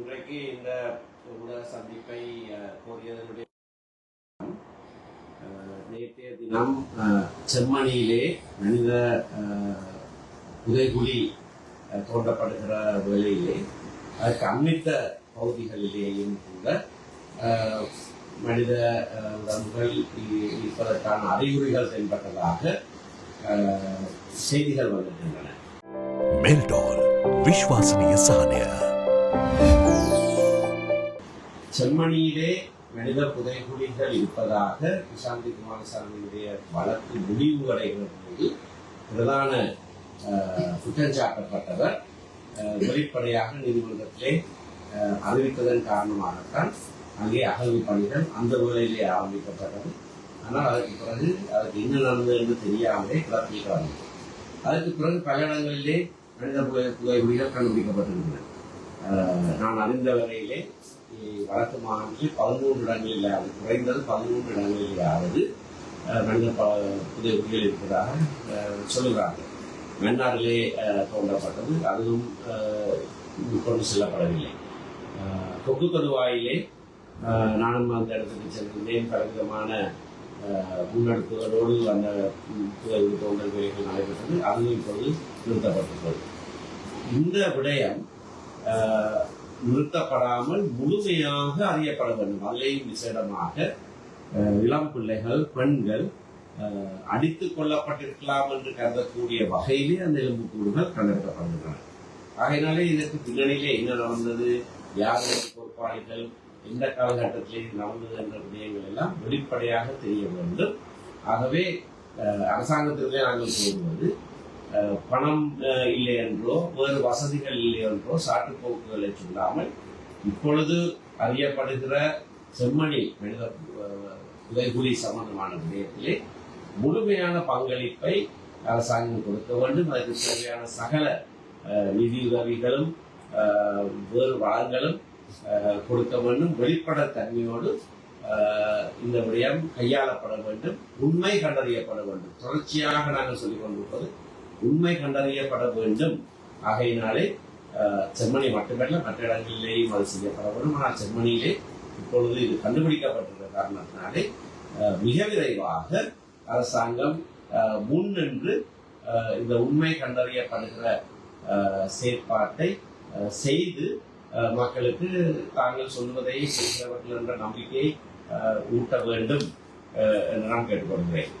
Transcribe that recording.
இன்றைக்கு இந்த ஊடக சந்திப்பை கோரியதனுடைய நேற்றைய தினம் செம்மணியிலே மனித புதைகுழி தோண்டப்படுகிற வேலையிலே அதற்கு அண்மித்த பகுதிகளிலேயும் கூட மனித உடம்புகள் இருப்பதற்கான அறிகுறிகள் தென்பட்டதாக செய்திகள் வருகின்றன மெல்டால் விஸ்வாசனீய சானியா ஜெர்மனியிலே மனித புதைகுழிகள் இருப்பதாக விசாந்தி குமாரசாமியுடைய வழக்கு முடிவுகளைகிற போது பிரதான அஹ், குற்றஞ்சாட்டப்பட்டவர் வெளிப்படையாக நீதிமன்றத்திலே அறிவித்ததன் காரணமாகத்தான் அங்கே அகழ்வு பணிகள் அந்த வேளையிலே ஆரம்பிக்கப்பட்டது. ஆனால் அதற்கு பிறகு அதற்கு என்ன நடந்தது என்று தெரியாமலே கிளப்பிக்கிறாங்க அதற்கு பிறகு பல இடங்களிலே மனித புதை புதைகுழிகள் கண்டுபிடிக்கப்பட்டிருக்கின்றன நான் அறிந்த வரையிலே இ- வடக்கு பதிமூன்று இடங்களிலாவது குறைந்தது பதிமூன்று இடங்களிலாவது அஹ், மனித இருப்பதாக சொல்லுகிறார்கள் மன்னாரிலே அஹ், தோண்டப்பட்டது அதுவும் கொண்டு செல்லப்படவில்லை கொக்கு கருவாயிலே நானும் அந்த இடத்துக்கு சென்றிருந்தேன் பலவிதமான விதமான முன்னெடுப்புகளோடு அந்த ம், புதைகுழி தோண்டல் வேலைகள் நடைபெற்றது அதுவும் இப்பொழுது நிறுத்தப்பட்டுள்ளது இந்த விடயம் நிறுத்தப்படாமல் முழுமையாக அறியப்பட வேண்டும். அதிலேயும் விசேடமாக இளம் பிள்ளைகள் பெண்கள் அஹ், அடித்துக் என்று கருதக்கூடிய வகையிலே அந்த எலும்புக்கூடுகள் கண்டெடுக்கப்படுகின்றன. ஆகையினாலே இதற்கு பின்னணியிலே என்ன நடந்தது? யார் பொறுப்பாளிகள் எந்த காலகட்டத்திலே நடந்தது என்ற விடயங்கள் எல்லாம் வெளிப்படையாக தெரிய வேண்டும். ஆகவே அரசாங்கத்திலே நாங்கள் கூறுவது பணம் இல்லை என்றோ வேறு வசதிகள் இல்லை என்றோ சாட்டுப்போக்குகளை சொல்லாமல் இப்பொழுது அறியப்படுகிற செம்மணி மனித அஹ், சம்பந்தமான விடயத்திலே முழுமையான பங்களிப்பை அரசாங்கம் கொடுக்க வேண்டும். அதற்கு தேவையான சகல நிதியுதவிகளும் வேறு வளங்களும் கொடுக்க வேண்டும். வெளிப்பட தன்மையோடு இந்த விடயம் கையாளப்பட வேண்டும். உண்மை கண்டறியப்பட வேண்டும். தொடர்ச்சியாக நாங்கள் சொல்லிக் கொண்டிருப்பது உண்மை கண்டறியப்பட வேண்டும். ஆகையினாலே ஜெர்மனி மட்டுமல்ல மற்ற இடங்களிலேயும் அது செய்யப்பட வேண்டும். ஆனால் ஜெர்மனியிலே இப்பொழுது இது கண்டுபிடிக்கப்பட்டிருக்கிற காரணத்தினாலே மிக விரைவாக அரசாங்கம் முன்னின்று முன் நின்று இந்த உண்மை கண்டறியப்படுகிற செயற்பாட்டை செய்து மக்களுக்கு தாங்கள் சொல்வதை செய்கிறவர்கள் என்ற நம்பிக்கையை ஊட்ட வேண்டும் என்று நான் கேட்டுக்கொள்கிறேன்.